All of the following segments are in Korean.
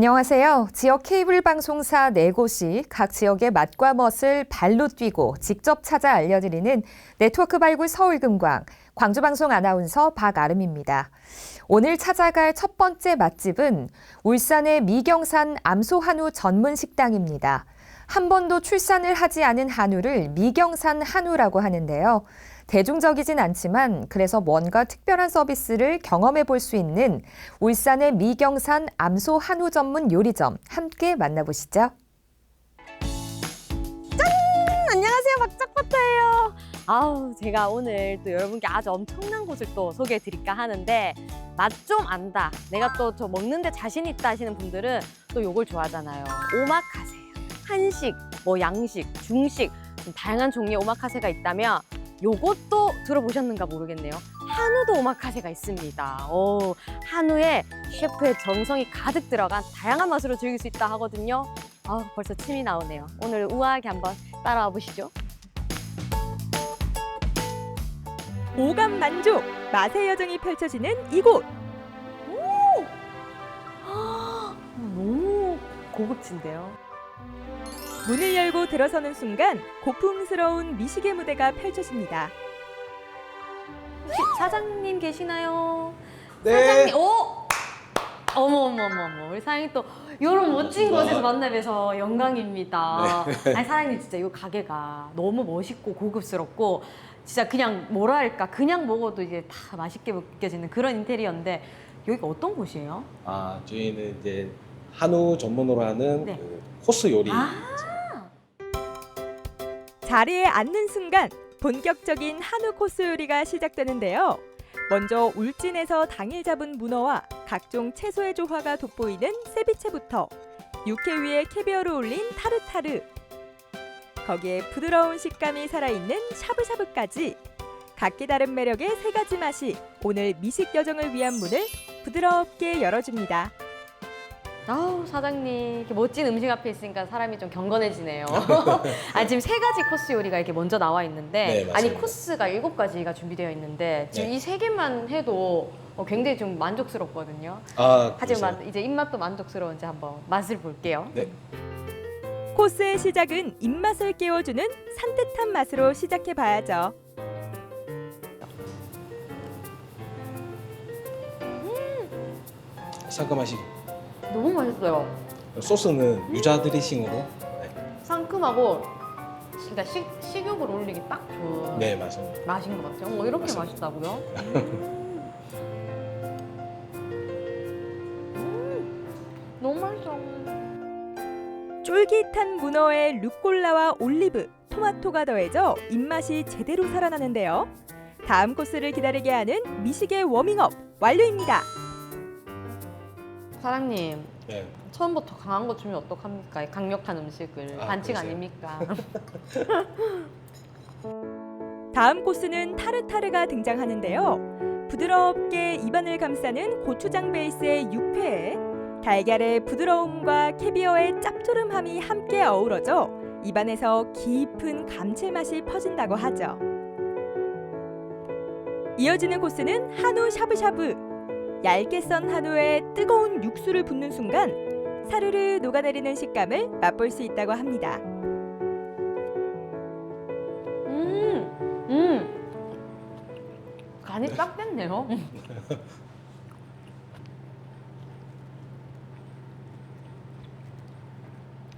안녕하세요. 지역 케이블 방송사 네 곳이 각 지역의 맛과 멋을 발로 뛰고 직접 찾아 알려드리는 네트워크 발굴 서울금광 광주방송 아나운서 박아름입니다. 오늘 찾아갈 첫 번째 맛집은 울산의 미경산 암소한우 전문 식당입니다. 한 번도 출산을 하지 않은 한우를 미경산 한우라고 하는데요. 대중적이진 않지만 그래서 뭔가 특별한 서비스를 경험해 볼 수 있는 울산의 미경산 암소 한우 전문 요리점 함께 만나보시죠. 안녕하세요. 박작버터예요. 아우 제가 오늘 또 여러분께 아주 엄청난 곳을 또 소개해 드릴까 하는데 맛 좀 안다. 내가 또 저 먹는데 자신 있다 하시는 분들은 또 요걸 좋아하잖아요. 오마카세. 한식 뭐 양식 중식 좀 다양한 종류의 오마카세가 있다면 요것도 들어보셨는가 모르겠네요 한우도 오마카세가 있습니다 오, 한우에 셰프의 정성이 가득 들어간 다양한 맛으로 즐길 수 있다 하거든요 아 벌써 침이 나오네요 오늘 우아하게 한번 따라와 보시죠. 오감 만족, 맛의 여정이 펼쳐지는 이곳. 너무 고급진데요. 문을 열고 들어서는 순간 고풍스러운 미식의 무대가 펼쳐집니다. 혹시 사장님 계시나요? 네. 사장님, 오! 어머 어머 어머 어머 우리 사장님 또 이런 멋진 곳에서 만나 뵈서 영광입니다. 아니 사장님 진짜 이 가게가 너무 멋있고 고급스럽고 진짜 그냥 뭐라 할까 그냥 먹어도 이제 다 맛있게 느껴지는 그런 인테리어인데 여기가 어떤 곳이에요? 아, 저희는 이제 한우 전문으로 하는 네. 그 코스 요리. 아 자리에 앉는 순간 본격적인 한우 코스 요리가 시작되는데요. 먼저 울진에서 당일 잡은 문어와 각종 채소의 조화가 돋보이는 세비체부터 육회 위에 캐비어를 올린 타르타르 거기에 부드러운 식감이 살아있는 샤브샤브까지 각기 다른 매력의 세 가지 맛이 오늘 미식 여정을 위한 문을 부드럽게 열어줍니다. 아우 사장님 이렇게 멋진 음식 앞에 있으니까 사람이 좀 경건해지네요. 아 지금 세 가지 코스 요리가 이렇게 먼저 나와 있는데 네, 맞습니다. 아니 코스가 일곱 가지가 준비되어 있는데 지금 네. 이 세 개만 해도 어, 굉장히 좀 만족스럽거든요. 아, 하지만 그러세요? 이제 입맛도 만족스러운지 한번 맛을 볼게요. 네. 코스의 시작은 입맛을 깨워주는 산뜻한 맛으로 시작해 봐야죠. 상큼하시. 너무 맛있어요. 소스는 유자 드레싱으로. 네, 상큼하고 그러니까 식, 식욕을 올리기 딱 좋은 네 맞습니다. 맛인 것 같아요. 어, 이렇게 맞습니다. 맛있다고요? 음. 음, 너무 맛있어. 쫄깃한 문어에 루꼴라와 올리브, 토마토가 더해져 입맛이 제대로 살아나는데요. 다음 코스를 기다리게 하는 미식의 워밍업 완료입니다. 사장님 네. 처음부터 강한 거 주면 어떡합니까? 이 강력한 음식을 아, 반칙 그러세요? 아닙니까? 다음 코스는 타르타르가 등장하는데요. 부드럽게 입안을 감싸는 고추장 베이스의 육회에 달걀의 부드러움과 캐비어의 짭조름함이 함께 어우러져 입안에서 깊은 감칠맛이 퍼진다고 하죠. 이어지는 코스는 한우 샤브샤브. 얇게 썬 한우에 뜨거운 육수를 붓는 순간 사르르 녹아내리는 식감을 맛볼 수 있다고 합니다. 음, 음. 간이 딱 됐네요.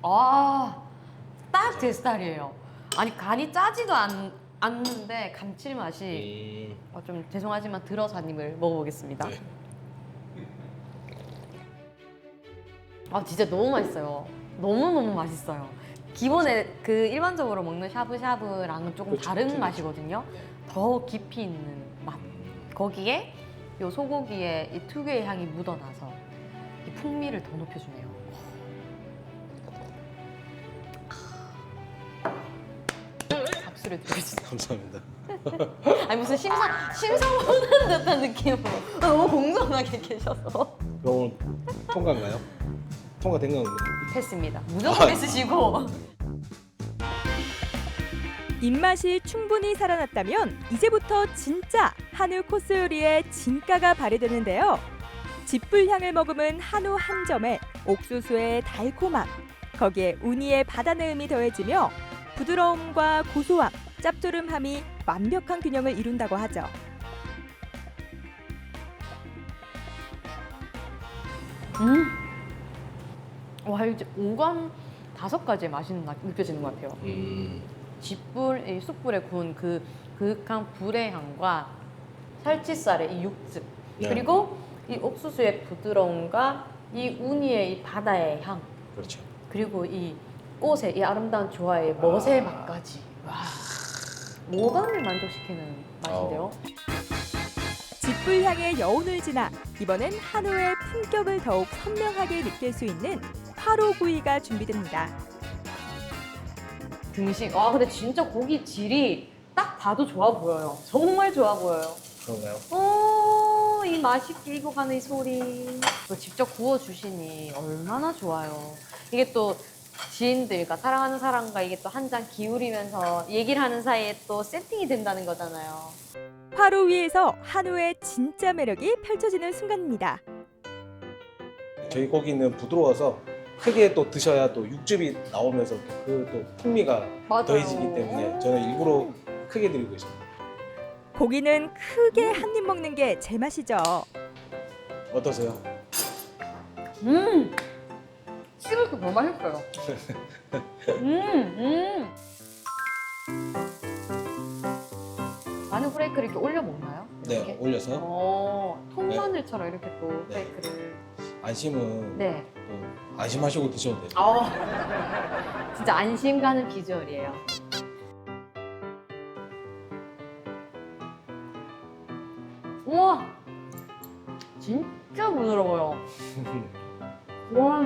아, 딱 제 스타일이에요. 아니 간이 짜지도 않, 않는데 감칠맛이 음, 어, 좀 죄송하지만 입을 먹어보겠습니다. 네. 아 진짜 너무 맛있어요. 너무 너무 맛있어요. 기본에 그 일반적으로 먹는 샤브샤브랑은 조금 그렇죠. 다른 틀리죠. 맛이거든요. 더 깊이 있는 맛. 거기에 요 소고기의 이 특유의 향이 묻어나서 이 풍미를 더 높여주네요. 잡수를 드리겠습니다. 감사합니다. 아니 무슨 심사 심사 보는 듯한 느낌으로 너무 공손하게 계셔서 그럼 오늘 통과인가요? 통과된 건가요? 패스입니다. 무조건 아. 패스시고 입맛이 충분히 살아났다면 이제부터 진짜 한우 코스 요리의 진가가 발휘되는데요. 집불향을 머금은 한우 한 점에 옥수수의 달콤함, 거기에 우니의 바다내음이 더해지며 부드러움과 고소함, 짭조름함이 완벽한 균형을 이룬다고 하죠. 음. 와 이제 오감 다섯 가지의 맛이 나- 느껴지는 것 같아요. 음. 쥐불, 이 숯불에 구운 그 그윽한 불의 향과 살치살의 이 육즙 네. 그리고 이 옥수수의 부드러움과 이 우니의 이 바다의 향 그렇죠. 그리고 이 꽃의 이 아름다운 조화의 멋의 맛까지 와 오감을 만족시키는 맛인데요. 짚불 향의 여운을 지나 이번엔 한우의 품격을 더욱 선명하게 느낄 수 있는 화로 구이가 준비됩니다. 등심. 아 근데 진짜 고기 질이 딱 봐도 좋아 보여요. 정말 좋아 보여요. 그런가요? 오, 이 맛이 끌고 가는 이 소리. 또 직접 구워 주시니 얼마나 좋아요. 이게 또 지인들과 사랑하는 사람과 이게 또 한 잔 기울이면서 얘기를 하는 사이에 또 세팅이 된다는 거잖아요. 화로 위에서 한우의 진짜 매력이 펼쳐지는 순간입니다. 저희 고기는 부드러워서 크게 또 드셔야 또 육즙이 나오면서 그 또 풍미가 맞아요. 더해지기 때문에 저는 일부러 크게 드리고 있습니다. 고기는 크게 한 입 먹는 게 제맛이죠. 어떠세요? 음, 씹을 때 너무 맛있어요. 음, 음. 마늘 후레이크를 이렇게 올려 먹나요? 네, 이렇게? 올려서 어, 통마늘처럼 이렇게 또 네. 후레이크를. 안심은 네. 또 안심하시고 드셔도 돼요. 아, 진짜 안심 가는 비주얼이에요. 우와, 진짜 부드러워요. 와,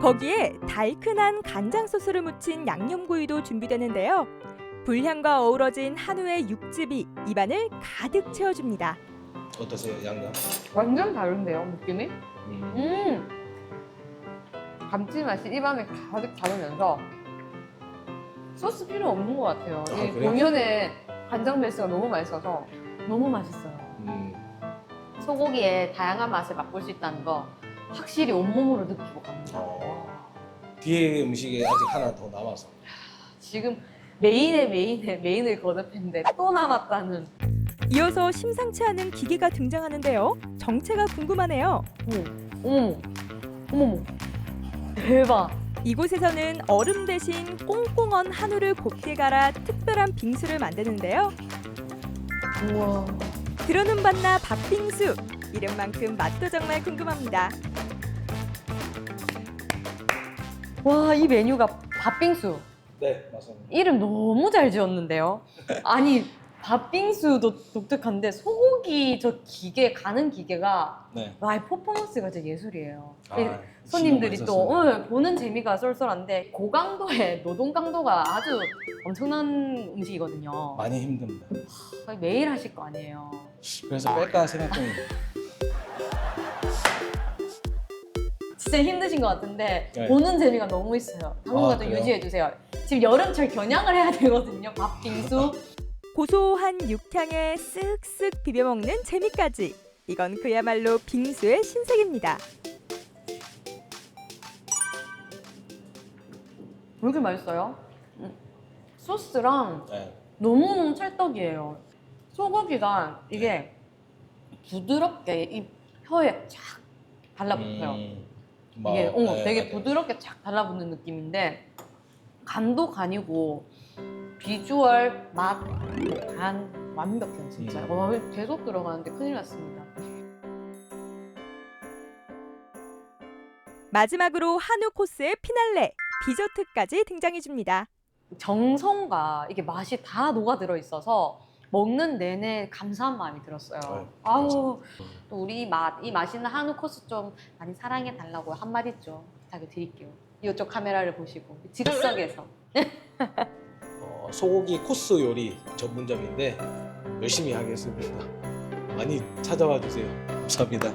거기에 달큰한 간장 소스를 묻힌 양념구이도 준비되는데요. 불향과 어우러진 한우의 육즙이 입안을 가득 채워줍니다. 어떠세요, 양념? 완전 다른데요, 느낌이? 음. 음, 감칠맛이 입안에 가득 잡으면서 소스 필요 없는 것 같아요. 아, 이 그래요? 본연의 간장 베이스가 너무 맛있어서 너무 맛있어요. 음. 소고기의 다양한 맛을 맛볼 수 있다는 거 확실히 온몸으로 느끼고 갑니다. 어. 뒤에 음식이 아직 하나 더 남아서. 지금 메인의 메인의 메인을 거듭했는데 또 남았다는 이어서 심상치 않은 기계가 등장하는데요. 정체가 궁금하네요. 어머 어머 대박 이곳에서는 얼음 대신 꽁꽁언 한우를 곱게 갈아 특별한 빙수를 만드는데요. 우와 들어는 봤나 밥빙수. 이름만큼 맛도 정말 궁금합니다. 와 이 메뉴가 밥빙수 네, 맞습니다. 이름 너무 잘 지었는데요 아니 밥빙수도 독특한데 소고기 저 기계 가는 기계가 네. 와이 퍼포먼스가 진짜 예술이에요 아, 이 손님들이 또. 어, 보는 재미가 쏠쏠한데 고강도의 노동 강도가 아주 엄청난 음식이거든요 많이 힘듭니다. 거의 매일 하실 거 아니에요 그래서 뺄까 생각 중입니다. 진짜 힘드신 것 같은데 네. 보는 재미가 너무 있어요. 당분간 아, 좀 그래요? 유지해 주세요. 지금 여름철 겨냥을 해야 되거든요. 밥 빙수. 고소한 육향에 쓱쓱 비벼 먹는 재미까지. 이건 그야말로 빙수의 신세계입니다. 왜 이렇게 맛있어요? 음. 소스랑 네. 너무너무 찰떡이에요. 소고기가 이게 부드럽게 이 혀에 쫙 달라붙어요. 음, 이게 뭐, 어, 네, 되게 맞아요. 부드럽게 쫙 달라붙는 느낌인데 간도 간이고 비주얼, 맛, 간 완벽해요 진짜. 음. 와 계속 들어가는데 큰일 났습니다. 마지막으로 한우 코스의 피날레 디저트까지 등장해 줍니다. 정성과 이게 맛이 다 녹아 들어 있어서 먹는 내내 감사한 마음이 들었어요. 네, 아우 또 우리 이 맛, 이 맛있는 한우 코스 좀 많이 사랑해 달라고 한마디 좀 부탁을 드릴게요. 이쪽 카메라를 보시고 즉석에서 어, 소고기 코스 요리 전문점인데 열심히 하겠습니다. 많이 찾아와 주세요. 감사합니다.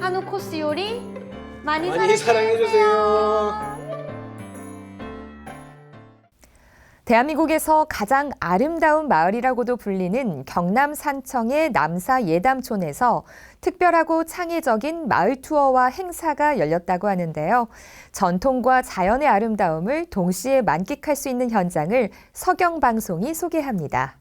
한우 코스 요리 많이, 많이 사랑해 주세요. 대한민국에서 가장 아름다운 마을이라고도 불리는 경남 산청의 남사 예담촌에서 특별하고 창의적인 마을 투어와 행사가 열렸다고 하는데요. 전통과 자연의 아름다움을 동시에 만끽할 수 있는 현장을 서경 방송이 소개합니다.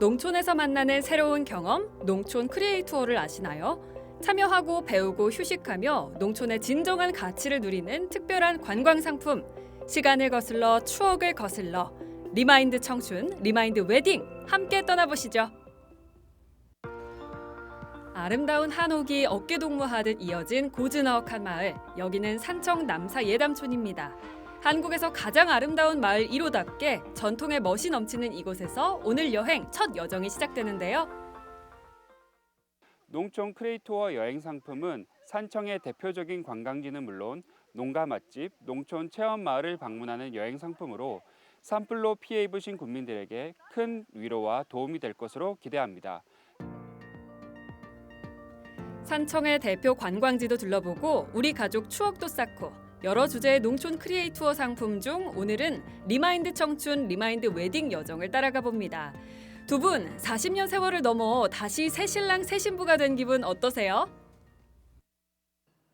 농촌에서 만나는 새로운 경험, 농촌 크리에이투어를 아시나요? 참여하고 배우고 휴식하며 농촌의 진정한 가치를 누리는 특별한 관광 상품. 시간을 거슬러 추억을 거슬러 리마인드 청춘, 리마인드 웨딩 함께 떠나보시죠. 아름다운 한옥이 어깨 동무하듯 이어진 고즈넉한 마을. 여기는 산청 남사 예담촌입니다. 한국에서 가장 아름다운 마을 1호답게 전통의 멋이 넘치는 이곳에서 오늘 여행 첫 여정이 시작되는데요. 농촌 크리에이터어 여행 상품은 산청의 대표적인 관광지는 물론 농가 맛집, 농촌 체험 마을을 방문하는 여행 상품으로 산불로 피해 입으신 국민들에게 큰 위로와 도움이 될 것으로 기대합니다. 산청의 대표 관광지도 둘러보고 우리 가족 추억도 쌓고 여러 주제의 농촌 크리에이투어 상품 중 오늘은 리마인드 청춘 리마인드 웨딩 여정을 따라가 봅니다. 두 분 40년 세월을 넘어 다시 새 신랑 새 신부가 된 기분 어떠세요?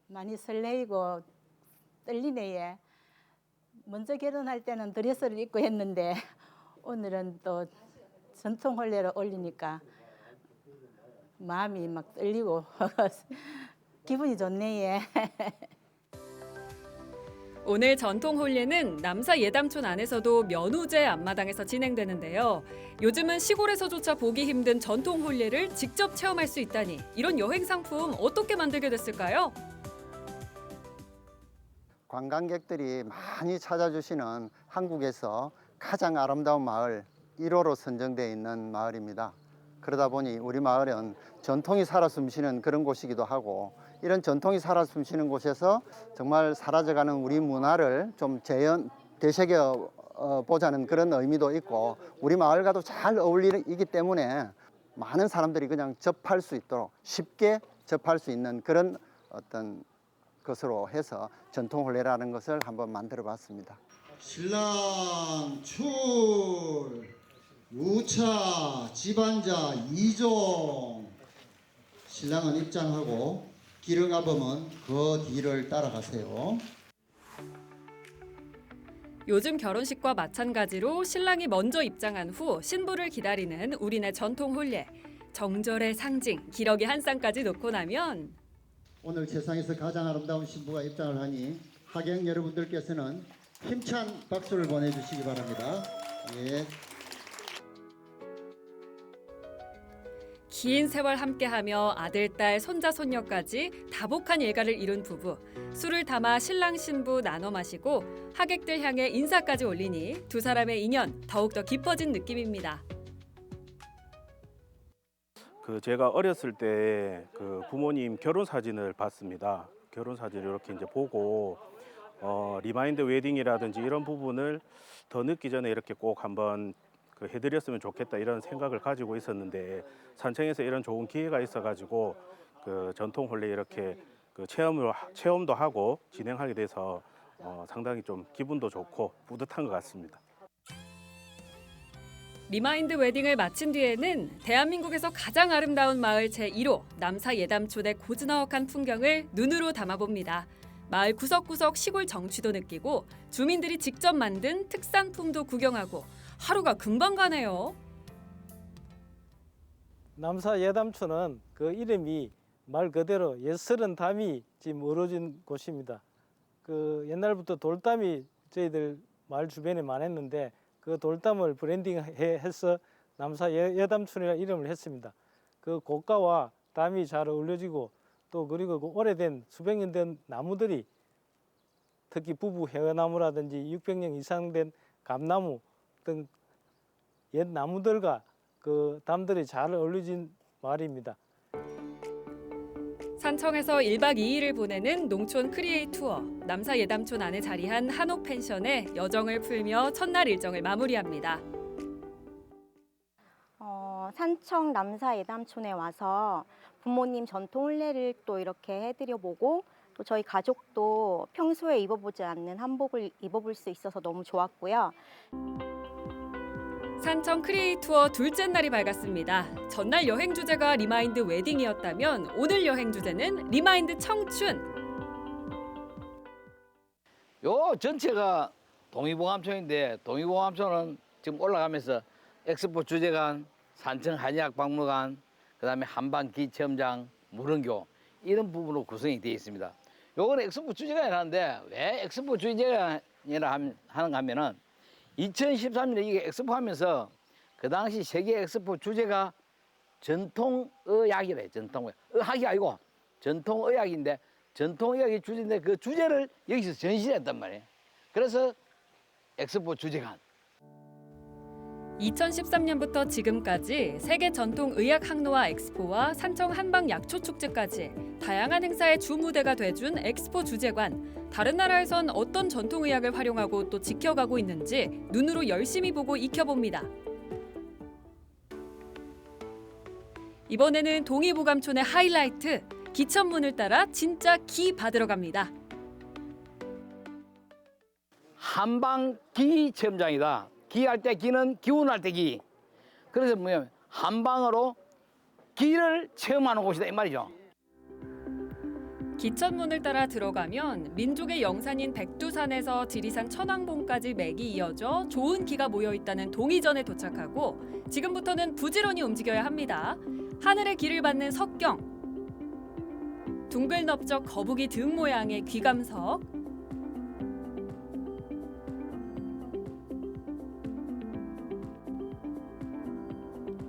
많이 설레이고 떨리네 얘. 먼저 결혼할 때는 드레스를 입고 했는데 오늘은 또 전통 혼례를 올리니까 마음이 막 떨리고 기분이 좋네 얘. 오늘 전통 홀례는 남사 예담촌 안에서도 면우제 앞마당에서 진행되는데요. 요즘은 시골에서조차 보기 힘든 전통 홀례를 직접 체험할 수 있다니 이런 여행 상품 어떻게 만들게 됐을까요? 관광객들이 많이 찾아주시는 한국에서 가장 아름다운 마을 1호로 선정되어 있는 마을입니다. 그러다 보니 우리 마을은 전통이 살아 숨쉬는 그런 곳이기도 하고 이런 전통이 살아 숨쉬는 곳에서 정말 사라져가는 우리 문화를 좀 재현 되새겨 어, 보자는 그런 의미도 있고 우리 마을과도 잘 어울리기 때문에 많은 사람들이 그냥 접할 수 있도록 쉽게 접할 수 있는 그런 어떤 것으로 해서 전통 혼례라는 것을 한번 만들어 봤습니다. 신랑 출 우차 집안자 이종 신랑은 입장하고 기름아범은 그 뒤를 따라가세요. 요즘 결혼식과 마찬가지로 신랑이 먼저 입장한 후 신부를 기다리는 우리네 전통 홀례. 정절의 상징 기러기 한 쌍까지 놓고 나면 오늘 세상에서 가장 아름다운 신부가 입장을 하니 하객 여러분들께서는 힘찬 박수를 보내주시기 바랍니다. 예. 긴 세월 함께하며 아들, 딸, 손자, 손녀까지 다복한 일가를 이룬 부부. 술을 담아 신랑 신부 나눠 마시고 하객들 향해 인사까지 올리니 두 사람의 인연 더욱더 깊어진 느낌입니다. 그 제가 어렸을 때 그 부모님 결혼 사진을 봤습니다. 결혼 사진을 이렇게 이제 보고 어, 리마인드 웨딩이라든지 이런 부분을 더 늦기 전에 이렇게 꼭 한번 그 해드렸으면 좋겠다 이런 생각을 가지고 있었는데 산청에서 이런 좋은 기회가 있어가지고 그 전통 혼례 이렇게 그 체험을 하- 체험도 하고 진행하게 돼서 어, 상당히 좀 기분도 좋고 뿌듯한 것 같습니다. 리마인드 웨딩을 마친 뒤에는 대한민국에서 가장 아름다운 마을 제1호 남사 예담촌의 고즈넉한 풍경을 눈으로 담아봅니다. 마을 구석구석 시골 정취도 느끼고 주민들이 직접 만든 특산품도 구경하고 하루가 금방 가네요. 남사 예담촌은 그 이름이 말 그대로 옛설은 담이 지금 어우러진 곳입니다. 그 옛날부터 돌담이 저희들 마을 주변에 많았는데 그 돌담을 브랜딩해서 남사 예- 예담촌이라는 이름을 했습니다. 그 고가와 담이 잘 어울려지고 또 그리고 그 오래된 수백 년 된 나무들이 특히 부부 헤어나무라든지 600년 이상 된 감나무 등옛 나무들과 그 담들이 잘 어울려진 마을입니다. 산청에서 1박 2일을 보내는 농촌 크리에이 투어. 남사 예담촌 안에 자리한 한옥 펜션에 여정을 풀며 첫날 일정을 마무리합니다. 어, 산청 남사 예담촌에 와서 부모님 전통 혼례를 또 이렇게 해드려 보고 또 저희 가족도 평소에 입어보지 않는 한복을 입어볼 수 있어서 너무 좋았고요. 산청 크리에이 투어 둘째 날이 밝았습니다. 전날 여행 주제가 리마인드 웨딩이었다면 오늘 여행 주제는 리마인드 청춘. 요 전체가 동의보감촌인데 동의보감촌은 지금 올라가면서 엑스포 주제관, 산청 한의학 박물관, 그다음에 한방 기체험장, 무릉교 이런 부분으로 구성이 되어 있습니다. 요거는 엑스포 주제관이라는데 왜 엑스포 주제관이라 함- 하는가 하면은 2013년에 이게 엑스포 하면서 그 당시 세계 엑스포 주제가 전통 의학이래 전통의학 의학이 아니고 전통 의학인데 전통 의학이 주제인데 그 주제를 여기서 전시했단 말이에요. 그래서 엑스포 주제관. 2013년부터 지금까지 세계 전통 의학 항로와 엑스포와 산청 한방 약초 축제까지 다양한 행사의 주 무대가 돼준 엑스포 주제관. 다른 나라에선 어떤 전통 의학을 활용하고 또 지켜가고 있는지 눈으로 열심히 보고 익혀봅니다. 이번에는 동의보감촌의 하이라이트 기천문을 따라 진짜 기 받으러 갑니다. 한방 기 체험장이다. 기할 때 기는 기운할 때 기. 그래서 뭐냐면 한방으로 기를 체험하는 곳이다 이 말이죠. 기천문을 따라 들어가면 민족의 영산인 백두산에서 지리산 천왕봉까지 맥이 이어져 좋은 기가 모여 있다는 동의전에 도착하고 지금부터는 부지런히 움직여야 합니다. 하늘의 길을 받는 석경. 둥글 넓적 거북이 등 모양의 귀감석.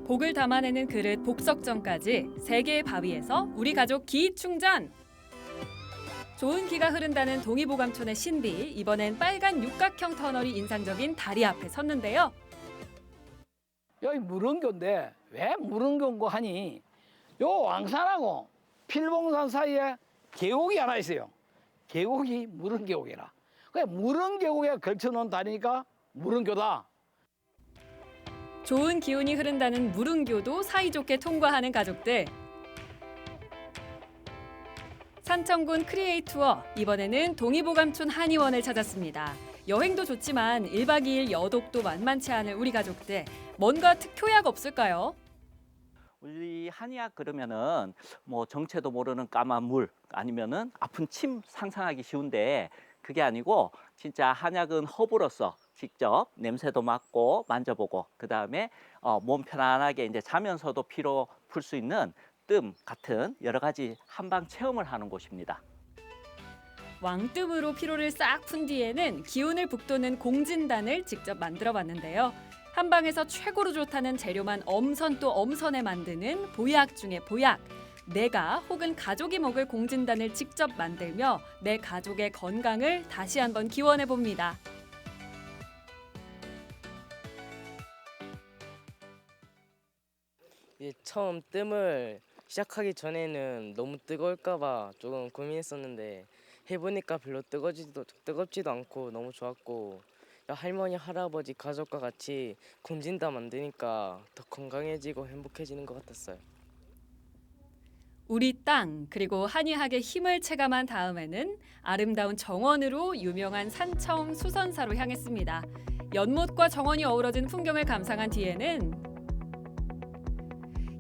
복을 담아내는 그릇 복석전까지 세 개의 바위에서 우리 가족 기 충전. 좋은 기가 흐른다는 동의보감촌의 신비 이번엔 빨간 육각형 터널이 인상적인 다리 앞에 섰는데요. 여기 무릉교인데 왜 무릉교인고 하니 요 왕산하고 필봉산 사이에 계곡이 하나 있어요. 계곡이 무릉계곡이라. 그 무릉계곡에 걸쳐놓은 다리니까 무릉교다. 좋은 기운이 흐른다는 무릉교도 사이좋게 통과하는 가족들. 산청군 크리에이 투어 이번에는 동의보감촌 한의원을 찾았습니다. 여행도 좋지만 1박 2일 여독도 만만치 않을 우리 가족들. 뭔가 특효약 없을까요? 우리 한의학 그러면은 뭐 정체도 모르는 까만 물 아니면은 아픈 침 상상하기 쉬운데 그게 아니고 진짜 한약은 허브로서 직접 냄새도 맡고 만져보고 그 다음에 어, 몸 편안하게 이제 자면서도 피로 풀 수 있는 뜸 같은 여러 가지 한방 체험을 하는 곳입니다. 왕뜸으로 피로를 싹 푼 뒤에는 기운을 북돋는 공진단을 직접 만들어 봤는데요. 한방에서 최고로 좋다는 재료만 엄선 또 엄선해 만드는 보약 중의 보약. 내가 혹은 가족이 먹을 공진단을 직접 만들며 내 가족의 건강을 다시 한번 기원해 봅니다. 이제 처음 뜸을 시작하기 전에는 너무 뜨거울까봐 조금 고민했었는데 해보니까 별로 뜨거지도 뜨겁지도 않고 너무 좋았고 할머니 할아버지 가족과 같이 곤진다 만드니까 더 건강해지고 행복해지는 것 같았어요. 우리 땅 그리고 한의학의 힘을 체감한 다음에는 아름다운 정원으로 유명한 산청 수선사로 향했습니다. 연못과 정원이 어우러진 풍경을 감상한 뒤에는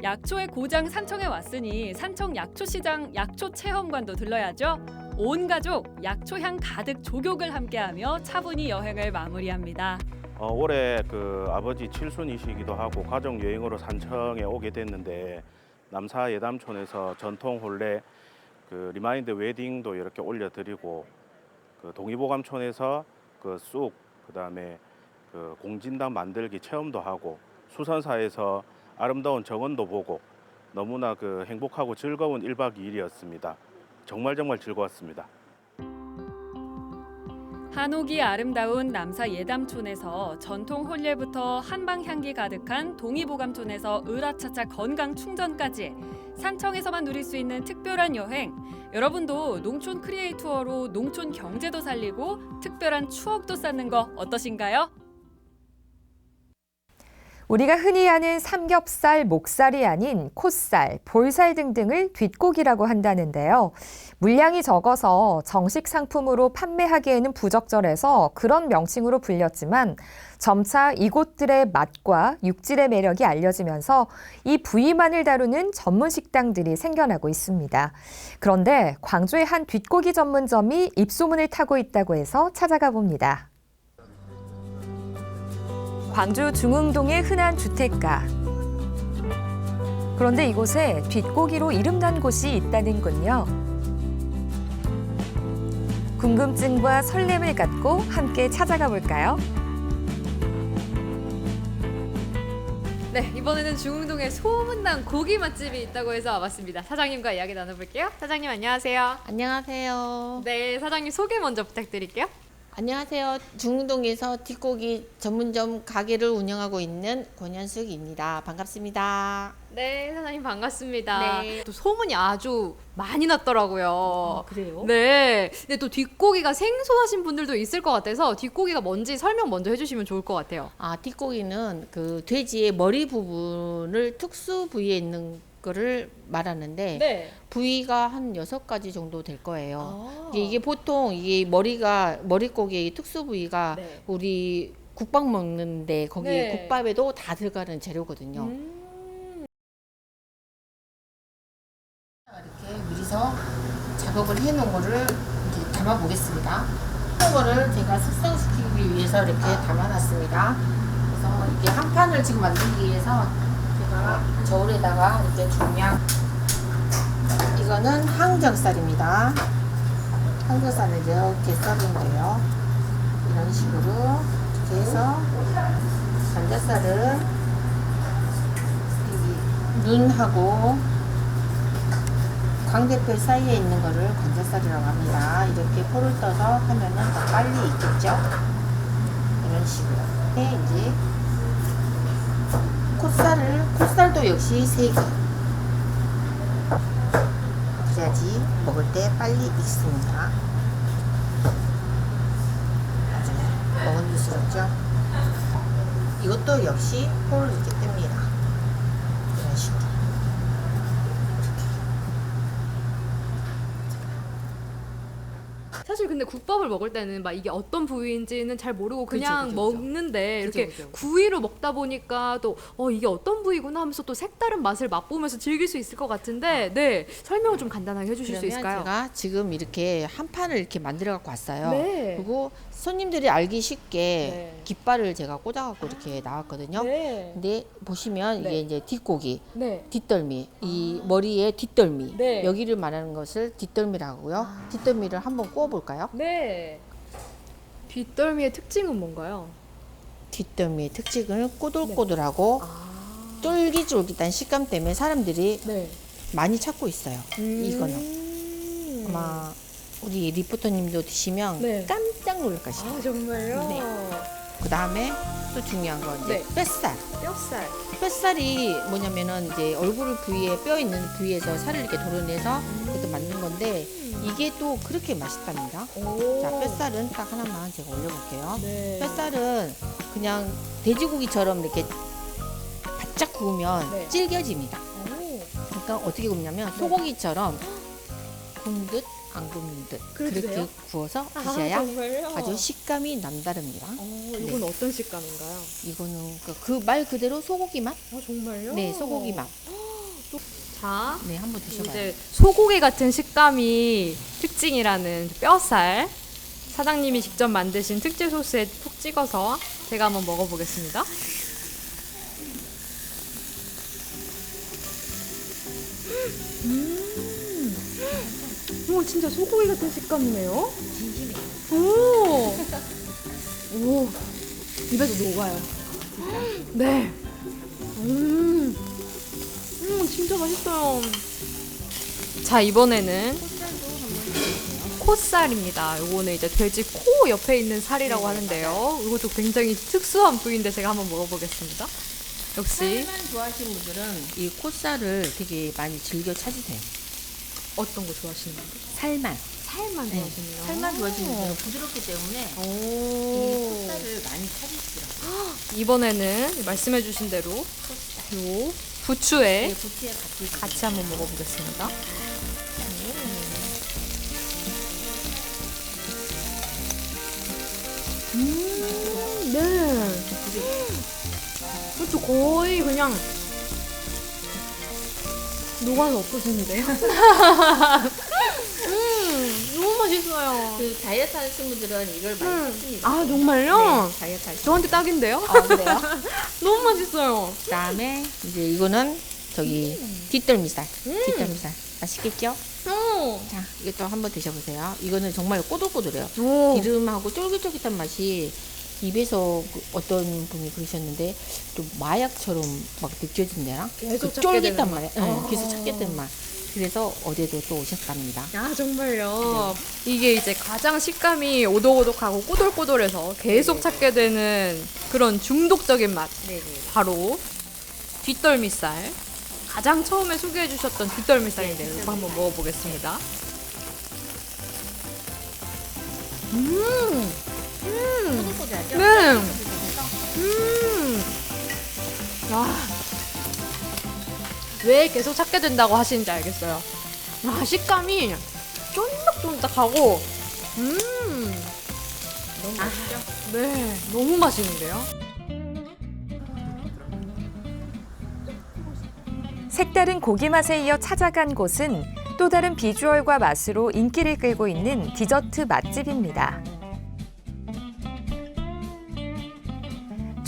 약초의 고장 산청에 왔으니 산청 약초시장 약초 체험관도 들러야죠. 온 가족 약초향 가득 조격을 함께하며 차분히 여행을 마무리합니다. 어, 올해 그 아버지 칠순이시기도 하고 가족 여행으로 산청에 오게 됐는데 남사 예담촌에서 전통 혼례 그 리마인드 웨딩도 이렇게 올려드리고 그 동의보감촌에서 그 쑥 그다음에 그 공진단 만들기 체험도 하고 수선사에서 아름다운 정원도 보고 너무나 그 행복하고 즐거운 1박 2일이었습니다. 정말 정말 즐거웠습니다. 한옥이 아름다운 남사 예담촌에서 전통 혼례부터 한방 향기 가득한 동의보감촌에서 으라차차 건강 충전까지 산청에서만 누릴 수 있는 특별한 여행. 여러분도 농촌 크리에이 투어로 농촌 경제도 살리고 특별한 추억도 쌓는 거 어떠신가요? 우리가 흔히 아는 삼겹살, 목살이 아닌 콧살, 볼살 등등을 뒷고기라고 한다는데요. 물량이 적어서 정식 상품으로 판매하기에는 부적절해서 그런 명칭으로 불렸지만 점차 이곳들의 맛과 육질의 매력이 알려지면서 이 부위만을 다루는 전문 식당들이 생겨나고 있습니다. 그런데 광주의 한 뒷고기 전문점이 입소문을 타고 있다고 해서 찾아가 봅니다. 광주 중흥동의 흔한 주택가. 그런데 이곳에 뒷고기로 이름난 곳이 있다는군요. 궁금증과 설렘을 갖고 함께 찾아가 볼까요? 네, 이번에는 중흥동에 소문난 고기 맛집이 있다고 해서 와봤습니다. 사장님과 이야기 나눠볼게요. 사장님 안녕하세요. 안녕하세요. 네, 사장님 소개 먼저 부탁드릴게요. 안녕하세요. 중동에서 뒷고기 전문점 가게를 운영하고 있는 권현숙입니다. 반갑습니다. 네, 사장님 반갑습니다. 네. 또 소문이 아주 많이 났더라고요. 그래요? 네. 근데 또 뒷고기가 생소하신 분들도 있을 것 같아서 뒷고기가 뭔지 설명 먼저 해주시면 좋을 것 같아요. 아, 뒷고기는 그 돼지의 머리 부분을 특수 부위에 있는 거를 말하는데 네. 부위가 한 여섯 가지 정도 될 거예요. 아. 이게, 이게 보통 이게 머리가 머리고기의 특수 부위가 네. 우리 국밥 먹는데 거기 네. 국밥에도 다 들어가는 재료거든요. 음. 이렇게 미리서 작업을 해놓은 거를 이렇게 담아 보겠습니다. 이거를 제가 숙성시키기 위해서 이렇게 담아놨습니다. 그래서 이게 한 판을 지금 만들기 위해서 저울에다가 이렇게 중량 이거는 항정살입니다. 항정살을 이렇게 썰은 거예요. 이런 식으로 이렇게 해서 감자살을 눈하고 광대뼈 사이에 있는 거를 관자살이라고 합니다. 이렇게 포를 떠서 하면은 더 빨리 익겠죠? 이런 식으로. 해 이제 콧살을, 콧살도 역시 3개. 그래야지 먹을 때 빨리 익습니다. 아주 먹음직스럽죠? 이것도 역시 포를 이렇게 뗍니다. 이런 식으로. 사실 근데 국밥을 먹을 때는 막 이게 어떤 부위인지는 잘 모르고 그냥 그죠, 그죠. 먹는데 그죠, 이렇게 그죠. 구이로 먹다 보니까 또 어 이게 어떤 부위구나 하면서 또 색다른 맛을 맛보면서 즐길 수 있을 것 같은데 네 설명을 좀 간단하게 해주실 수 그러면 있을까요? 제가 지금 이렇게 한 판을 이렇게 만들어 갖고 왔어요. 네. 그리고 손님들이 알기 쉽게 네. 깃발을 제가 꽂아 갖고 이렇게 나왔거든요. 네. 근데 보시면 네. 이게 이제 뒷고기, 네. 뒷덜미, 이 머리에 뒷덜미 네. 여기를 말하는 것을 뒷덜미라고 하고요. 뒷덜미를 한번 구워 볼까요? 네. 뒷덜미의 특징은 뭔가요? 뒷덜미의 특징은 꼬들꼬들하고 쫄깃쫄깃한 식감 때문에 사람들이 네. 많이 찾고 있어요. 음. 이거는 아마 우리 리포터님도 드시면 네. 깜짝 놀랄 것이에요. 아 정말요? 네. 그 다음에 또 중요한 건 이제 네. 뼈살. 뼈살. 뼈살이 뭐냐면은 이제 얼굴 부위에 뼈 있는 부위에서 살을 이렇게 도려내서 그것도 만든 건데 이게 또 그렇게 맛있답니다. 오. 자, 뼈살은 딱 하나만 제가 올려볼게요. 네. 뼈살은 그냥 돼지고기처럼 이렇게 바짝 구우면 네. 질겨집니다. 오. 그러니까 어떻게 굽냐면 소고기처럼 구운 듯 안 구운 듯 그렇게 돼요? 구워서 아, 드셔야 정말요? 아주 식감이 남다릅니다. 어, 이건 어떤 식감인가요? 이거는 그 말 그대로 소고기 맛? 아 정말요? 네, 소고기 맛. 자, 네, 한번 드셔봐요. 이제 소고기 같은 식감이 특징이라는 뼈살 사장님이 직접 만드신 특제 소스에 푹 찍어서 제가 한번 먹어보겠습니다. 음, 오 진짜 소고기 같은 식감이네요. 오, 오, 입에서 녹아요. 네. 음, 음, 진짜 맛있어요. 자 이번에는 콧살입니다. 요거는 이제 돼지 코 옆에 있는 살이라고 하는데요. 이것도 굉장히 특수한 부위인데 제가 한번 먹어보겠습니다. 역시 살만 좋아하시는 분들은 이 콧살을 되게 많이 즐겨 찾으세요. 어떤 거 좋아하시는 건데? 살만. 살만 네, 좋아지네요. 살만 좋아지는 게 부드럽기 때문에 이 속살을 많이 찾으시더라고요. 이번에는 말씀해주신 대로 요 부추에 네, 부추에 같이 같이 한번 먹어보겠습니다. 음, 네. 부추 거의 그냥 녹아서 없어지는데요? 음, 너무 맛있어요. 그 다이어트 하시는 분들은 이걸 많이 음. 찾습니다. 아, 정말요? 네, 다이어트 하시는 저한테 딱인데요? 아, 그래요? 너무 맛있어요. 그다음에 이제 이거는 저기 뒷덜미살. 뒷덜미살. 맛있겠죠? 어. 자, 이것도 한번 드셔보세요. 이거는 정말 꼬들꼬들해요. 오. 기름하고 쫄깃쫄깃한 맛이 입에서 그 어떤 분이 그러셨는데 좀 마약처럼 막 느껴진대나? 계속 그 찾게 쫄깃한 되는 맛. 맛. 네, 어. 계속 찾게 되는 맛. 그래서 어제도 또 오셨답니다. 아 정말요. 이게 이제 가장 식감이 오독오독하고 꼬들꼬들해서 계속 찾게 되는 그런 중독적인 맛. 네네. 바로 뒷덜미살. 가장 처음에 소개해 주셨던 뒷덜미살인데요. 이거 한번 먹어보겠습니다. 음, 음? 네. 음. 야. 왜 계속 찾게 된다고 하시는지 알겠어요. 아, 식감이 쫀득쫀득하고, 음. 너무 맛있죠? 네, 너무 맛있는데요? 색다른 고기 맛에 이어 찾아간 곳은 또 다른 비주얼과 맛으로 인기를 끌고 있는 디저트 맛집입니다.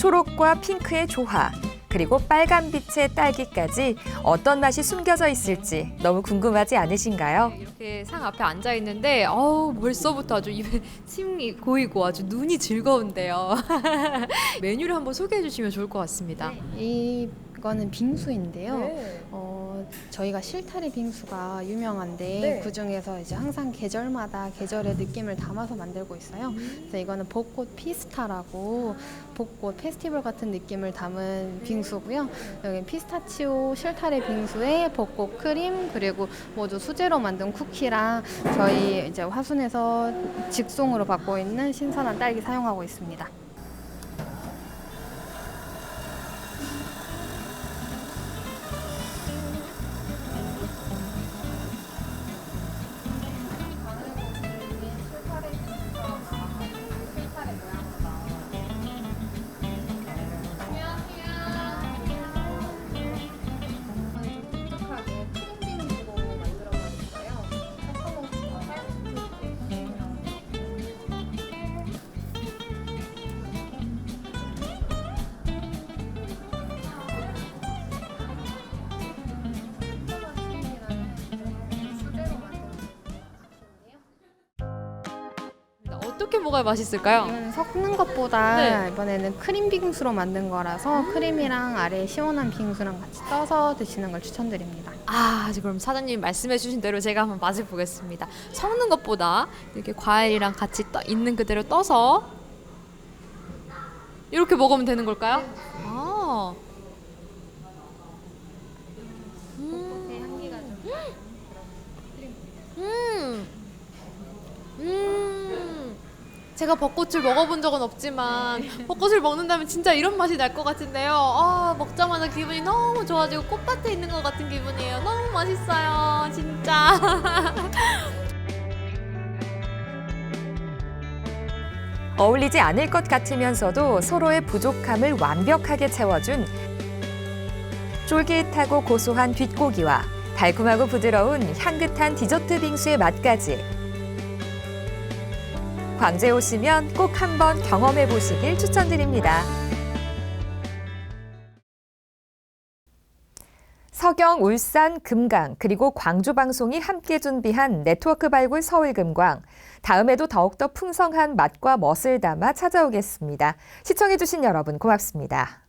초록과 핑크의 조화, 그리고 빨간 빛의 딸기까지 어떤 맛이 숨겨져 있을지 너무 궁금하지 않으신가요? 이렇게 상 앞에 앉아 있는데, 어우, 벌써부터 아주 입에 침이 고이고 아주 눈이 즐거운데요. 메뉴를 한번 소개해 주시면 좋을 것 같습니다. 이 거는 빙수인데요. 네. 어, 저희가 실타리 빙수가 유명한데 네. 그 중에서 이제 항상 계절마다 계절의 느낌을 담아서 만들고 있어요. 그래서 이거는 벚꽃 피스타라고 벚꽃 페스티벌 같은 느낌을 담은 빙수고요. 여기 피스타치오 실타리 빙수에 벚꽃 크림 그리고 모두 수제로 만든 쿠키랑 저희 이제 화순에서 직송으로 받고 있는 신선한 딸기 사용하고 있습니다. 어떻게 먹어야 맛있을까요? 이거는 섞는 것보다 네. 이번에는 크림 빙수로 만든 거라서 크림이랑 아래 시원한 빙수랑 같이 떠서 드시는 걸 추천드립니다. 아, 이제 그럼 사장님 말씀해주신 대로 제가 한번 맛을 보겠습니다. 섞는 것보다 이렇게 과일이랑 같이 떠, 있는 그대로 떠서 이렇게 먹으면 되는 걸까요? 아. 음. 음. 제가 벚꽃을 먹어본 적은 없지만 벚꽃을 먹는다면 진짜 이런 맛이 날 것 같은데요. 아, 먹자마자 기분이 너무 좋아지고 꽃밭에 있는 것 같은 기분이에요. 너무 맛있어요. 진짜. 어울리지 않을 것 같으면서도 서로의 부족함을 완벽하게 채워준 쫄깃하고 고소한 뒷고기와 달콤하고 부드러운 향긋한 디저트 빙수의 맛까지 광주에 오시면 꼭 한번 경험해 보시길 추천드립니다. 서경, 울산, 금강 그리고 광주 방송이 함께 준비한 네트워크 발굴 서울 금광. 다음에도 더욱더 풍성한 맛과 멋을 담아 찾아오겠습니다. 시청해주신 여러분 고맙습니다.